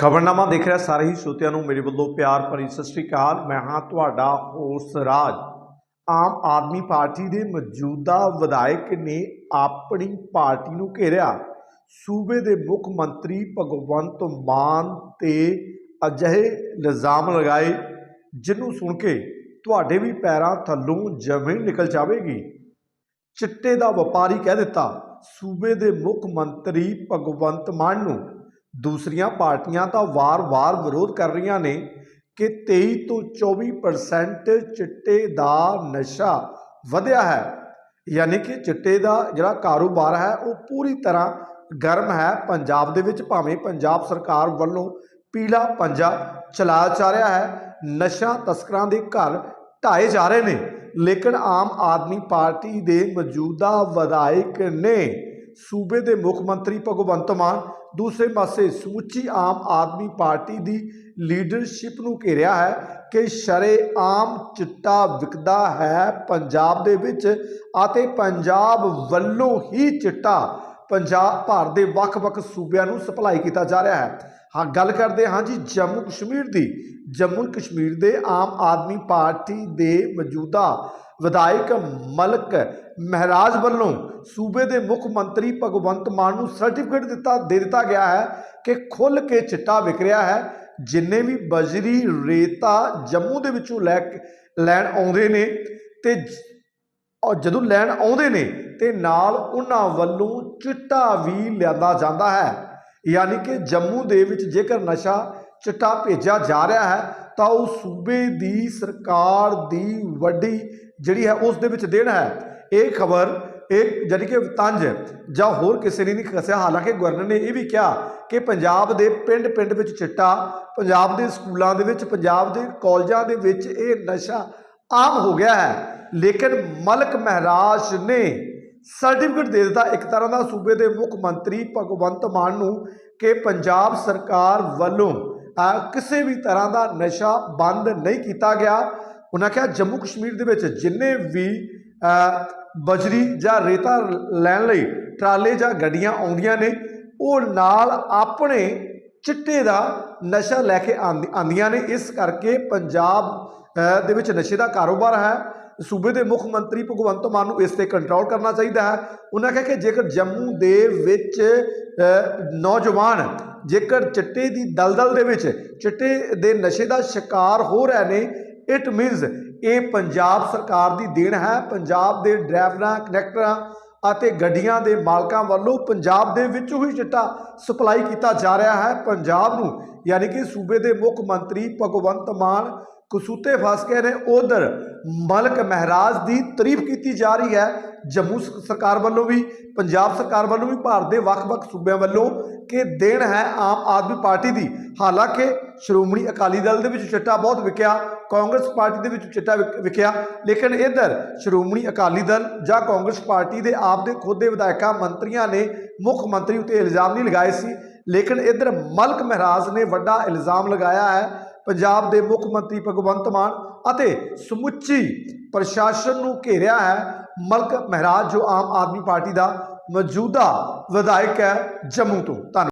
ਖਬਰਨਾਮਾ ਦੇਖ ਰਿਹਾ, ਸਾਰੇ ਹੀ ਸਰੋਤਿਆਂ ਨੂੰ ਮੇਰੇ ਵੱਲੋਂ ਪਿਆਰ ਭਰੀ ਸਤਿ ਸ੍ਰੀ ਅਕਾਲ। ਮੈਂ ਹਾਂ ਤੁਹਾਡਾ ਹੋਸ ਰਾਜ। ਆਮ ਆਦਮੀ ਪਾਰਟੀ ਦੇ ਮੌਜੂਦਾ ਵਿਧਾਇਕ ਨੇ ਆਪਣੀ ਪਾਰਟੀ ਨੂੰ ਘੇਰਿਆ। ਸੂਬੇ ਦੇ ਮੁੱਖ ਮੰਤਰੀ ਭਗਵੰਤ ਮਾਨ ਤੇ ਅਜਿਹੇ ਇਲਜ਼ਾਮ ਲਗਾਏ ਜਿਹਨੂੰ ਸੁਣ ਕੇ ਤੁਹਾਡੇ ਵੀ ਪੈਰਾਂ ਥੱਲੋਂ ਜ਼ਮੀਨ ਨਿਕਲ ਜਾਵੇਗੀ। ਚਿੱਟੇ ਦਾ ਵਪਾਰੀ ਕਹਿ ਦਿੱਤਾ, ਸੂਬੇ ਦੇ ਮੁੱਖ ਮੰਤਰੀ ਭਗਵੰਤ ਮਾਨ ਨੂੰ ਦੂਸਰੀਆਂ ਪਾਰਟੀਆਂ ਤਾਂ ਵਾਰ-ਵਾਰ ਵਿਰੋਧ ਕਰ ਰਹੀਆਂ ਨੇ ਕਿ 23 ਤੋਂ 24% ਚਿੱਟੇ ਦਾ ਨਸ਼ਾ ਵਧਿਆ ਹੈ। ਯਾਨੀ ਕਿ ਚਿੱਟੇ ਦਾ ਜਿਹੜਾ ਕਾਰੋਬਾਰ ਹੈ, ਉਹ ਪੂਰੀ ਤਰ੍ਹਾਂ ਗਰਮ ਹੈ। ਪੰਜਾਬ ਦੇ ਵਿੱਚ ਭਾਵੇਂ ਪੰਜਾਬ ਸਰਕਾਰ ਵੱਲੋਂ ਪੀਲਾ ਪੰਜਾ ਚਲਾਇਆ ਜਾ ਰਿਹਾ ਹੈ, ਨਸ਼ਾ ਤਸਕਰਾਂ ਦੇ ਘਰ ਢਾਏ ਜਾ ਰਹੇ ਨੇ। ਲੇਕਿਨ ਆਮ ਆਦਮੀ ਪਾਰਟੀ ਦੇ ਮੌਜੂਦਾ ਵਿਧਾਇਕ ਨੇ ਸੂਬੇ ਦੇ ਮੁੱਖ ਮੰਤਰੀ ਭਗਵੰਤ ਮਾਨ ਦੂਸਰੇ ਪਾਸੇ ਸਮੁੱਚੀ ਆਮ ਆਦਮੀ ਪਾਰਟੀ ਦੀ ਲੀਡਰਸ਼ਿਪ ਨੂੰ ਘੇਰਿਆ ਹੈ ਕਿ ਸ਼ਰੇਆਮ ਚਿੱਟਾ ਵਿਕਦਾ ਹੈ ਪੰਜਾਬ ਦੇ ਵਿੱਚ ਅਤੇ ਪੰਜਾਬ ਵੱਲੋਂ ਹੀ ਚਿੱਟਾ ਪੰਜਾਬ ਭਾਰਤ ਦੇ ਵੱਖ-ਵੱਖ ਸੂਬਿਆਂ ਨੂੰ ਸਪਲਾਈ ਕੀਤਾ ਜਾ ਰਿਹਾ ਹੈ। ਹਾਂ, ਗੱਲ ਕਰਦੇ ਹਾਂ ਜੀ ਜੰਮੂ ਕਸ਼ਮੀਰ ਦੀ। ਜੰਮੂ ਕਸ਼ਮੀਰ ਦੇ ਆਮ ਆਦਮੀ ਪਾਰਟੀ ਦੇ ਮੌਜੂਦਾ ਵਿਧਾਇਕ ਮਲਕ ਮਹਿਰਾਜ ਵੱਲੋਂ ਸੂਬੇ ਦੇ ਮੁੱਖ ਮੰਤਰੀ ਭਗਵੰਤ ਮਾਨ ਨੂੰ ਸਰਟੀਫਿਕੇਟ ਦਿੱਤਾ, ਦੇ ਦਿੱਤਾ ਗਿਆ ਹੈ ਕਿ ਖੁੱਲ ਕੇ ਚਿੱਟਾ ਵਿਕ ਰਿਹਾ ਹੈ। ਜਿੰਨੇ ਵੀ ਬਜਰੀ ਰੇਤਾ ਜੰਮੂ ਦੇ ਵਿੱਚੋਂ ਲੈ ਕੇ ਲੈਣ ਆਉਂਦੇ ਨੇ ਤੇ ਔਰ ਜਦੋਂ ਲੈਣ ਆਉਂਦੇ ਨੇ ਤੇ ਨਾਲ ਉਹਨਾਂ ਵੱਲੋਂ ਚਿੱਟਾ ਵੀ ਲਿਆਂਦਾ ਜਾਂਦਾ ਹੈ। ਯਾਨੀ ਕਿ ਜੰਮੂ ਦੇ ਵਿੱਚ ਜੇਕਰ ਨਸ਼ਾ ਚਿੱਟਾ ਭੇਜਿਆ ਜਾ ਰਿਹਾ ਹੈ, ਤਾਂ ਉਹ ਸੂਬੇ ਦੀ ਸਰਕਾਰ ਦੀ ਵੱਡੀ ਜਿਹੜੀ ਹੈ, ਉਸ ਦੇ ਵਿੱਚ ਦੇਣ ਹੈ। ਇਹ ਖਬਰ, ਇਹ ਜਾਣੀ ਕਿ ਤੰਜ ਜਾਂ ਹੋਰ ਕਿਸੇ ਨੇ ਨਹੀਂ ਦੱਸਿਆ, ਹਾਲਾਂਕਿ ਗਵਰਨਰ ਨੇ ਇਹ ਵੀ ਕਿਹਾ ਕਿ ਪੰਜਾਬ ਦੇ ਪਿੰਡ-ਪਿੰਡ ਵਿੱਚ ਚਿੱਟਾ, ਪੰਜਾਬ ਦੇ ਸਕੂਲਾਂ ਦੇ ਵਿੱਚ, ਪੰਜਾਬ ਦੇ ਕਾਲਜਾਂ ਦੇ ਵਿੱਚ ਇਹ ਨਸ਼ਾ ਆਮ ਹੋ ਗਿਆ ਹੈ। ਲੇਕਿਨ ਮਲਕ ਮਹਿਰਾਜ ਨੇ ਸਰਟੀਫਿਕੇਟ ਦੇ ਦਿੱਤਾ ਇੱਕ ਤਰ੍ਹਾਂ ਦਾ ਸੂਬੇ ਦੇ ਮੁੱਖ ਮੰਤਰੀ ਭਗਵੰਤ ਮਾਨ ਨੂੰ ਕਿ ਪੰਜਾਬ ਸਰਕਾਰ ਵੱਲੋਂ ਕਿਸੇ ਵੀ ਤਰ੍ਹਾਂ ਦਾ ਨਸ਼ਾ ਬੰਦ ਨਹੀਂ ਕੀਤਾ ਗਿਆ। ਉਹਨਾਂ ਕਿਹਾ ਜੰਮੂ ਕਸ਼ਮੀਰ ਦੇ ਵਿੱਚ ਜਿੰਨੇ ਵੀ ਬਜਰੀ ਜਾਂ ਰੇਤਾ ਲੈਣ ਲਈ ਟਰਾਲੇ ਜਾਂ ਗੱਡੀਆਂ ਆਉਂਦੀਆਂ ਨੇ, ਉਹ ਨਾਲ ਆਪਣੇ ਚਿੱਟੇ ਦਾ ਨਸ਼ਾ ਲੈ ਕੇ ਆਂਦੀ- ਆਂਦੀਆਂ ਨੇ। ਇਸ ਕਰਕੇ ਪੰਜਾਬ ਦੇ ਵਿੱਚ ਨਸ਼ੇ ਦਾ ਕਾਰੋਬਾਰ ਹੈ। ਸੂਬੇ ਦੇ ਮੁੱਖ ਮੰਤਰੀ ਭਗਵੰਤ ਮਾਨ ਨੂੰ ਇਸ ਤੇ ਕੰਟਰੋਲ ਕਰਨਾ ਚਾਹੀਦਾ ਹੈ। ਉਹਨਾਂ ਕਿਹਾ ਕਿ ਜੇਕਰ ਜੰਮੂ ਦੇ ਵਿੱਚ ਨੌਜਵਾਨ ਜੇਕਰ ਚਿੱਟੇ ਦੀ ਦਲਦਲ ਦੇ ਵਿੱਚ ਚਿੱਟੇ ਦੇ ਨਸ਼ੇ ਦਾ ਸ਼ਿਕਾਰ ਹੋ ਰਹੇ ਨੇ ਇਟ ਮੀਨਸ ਇਹ ਪੰਜਾਬ ਸਰਕਾਰ ਦੀ ਦੇਣ ਹੈ। ਪੰਜਾਬ ਦੇ ਡਰਾਈਵਰਾਂ ਕਨੈਕਟਰਾਂ ਅਤੇ ਗੱਡੀਆਂ ਦੇ ਮਾਲਕਾਂ ਵੱਲੋਂ ਪੰਜਾਬ ਦੇ ਵਿੱਚੋਂ ਹੀ ਚਿੱਟਾ ਸਪਲਾਈ ਕੀਤਾ ਜਾ ਰਿਹਾ ਹੈ। ਪੰਜਾਬ ਨੂੰ ਯਾਨੀ ਕਿ ਸੂਬੇ ਦੇ ਮੁੱਖ ਮੰਤਰੀ ਭਗਵੰਤ ਮਾਨ ਕਸੂਤੇ ਫਸ ਗਏ ਨੇ। ਉਧਰ ਮਲਕ ਮਹਿਰਾਜ ਦੀ ਤਾਰੀਫ ਕੀਤੀ ਜਾ ਰਹੀ ਹੈ। ਜੰਮੂ ਸਰਕਾਰ ਵੱਲੋਂ ਵੀ, ਪੰਜਾਬ ਸਰਕਾਰ ਵੱਲੋਂ ਵੀ, ਭਾਰਤ ਦੇ ਵੱਖ-ਵੱਖ ਸੂਬਿਆਂ ਵੱਲੋਂ ਕਿ ਦੇਣ ਹੈ ਆਮ ਆਦਮੀ ਪਾਰਟੀ ਦੀ। ਹਾਲਾਂਕਿ ਸ਼੍ਰੋਮਣੀ ਅਕਾਲੀ ਦਲ ਦੇ ਵਿੱਚ ਚਿੱਟਾ ਬਹੁਤ ਵਿਕਿਆ, ਕਾਂਗਰਸ ਪਾਰਟੀ ਦੇ ਵਿੱਚ ਚਿੱਟਾ ਵਿਕ- ਵਿਕਿਆ, ਲੇਕਿਨ ਇਧਰ ਸ਼੍ਰੋਮਣੀ ਅਕਾਲੀ ਦਲ ਜਾਂ ਕਾਂਗਰਸ ਪਾਰਟੀ ਦੇ ਆਪ ਦੇ ਖੁਦ ਦੇ ਵਿਧਾਇਕਾਂ, ਮੰਤਰੀਆਂ ਨੇ ਮੁੱਖ ਮੰਤਰੀ ਉਤੇ ਇਲਜ਼ਾਮ ਨਹੀਂ ਲਗਾਏ ਸੀ, ਲੇਕਿਨ ਇਧਰ ਮਲਕ ਮਹਿਰਾਜ ਨੇ ਵੱਡਾ ਇਲਜ਼ਾਮ ਲਗਾਇਆ ਹੈ। ਪੰਜਾਬ ਦੇ ਮੁੱਖ ਮੰਤਰੀ ਭਗਵੰਤ ਮਾਨ ਅਤੇ ਸਮੁੱਚੀ ਪ੍ਰਸ਼ਾਸਨ ਨੂੰ ਘੇਰਿਆ ਹੈ ਮਲਕ ਮਹਿਰਾਜ, ਜੋ ਆਮ ਆਦਮੀ ਪਾਰਟੀ ਦਾ ਮੌਜੂਦਾ ਵਿਧਾਇਕ ਹੈ ਜੰਮੂ ਤੋਂ। ਧੰਨਵਾਦ।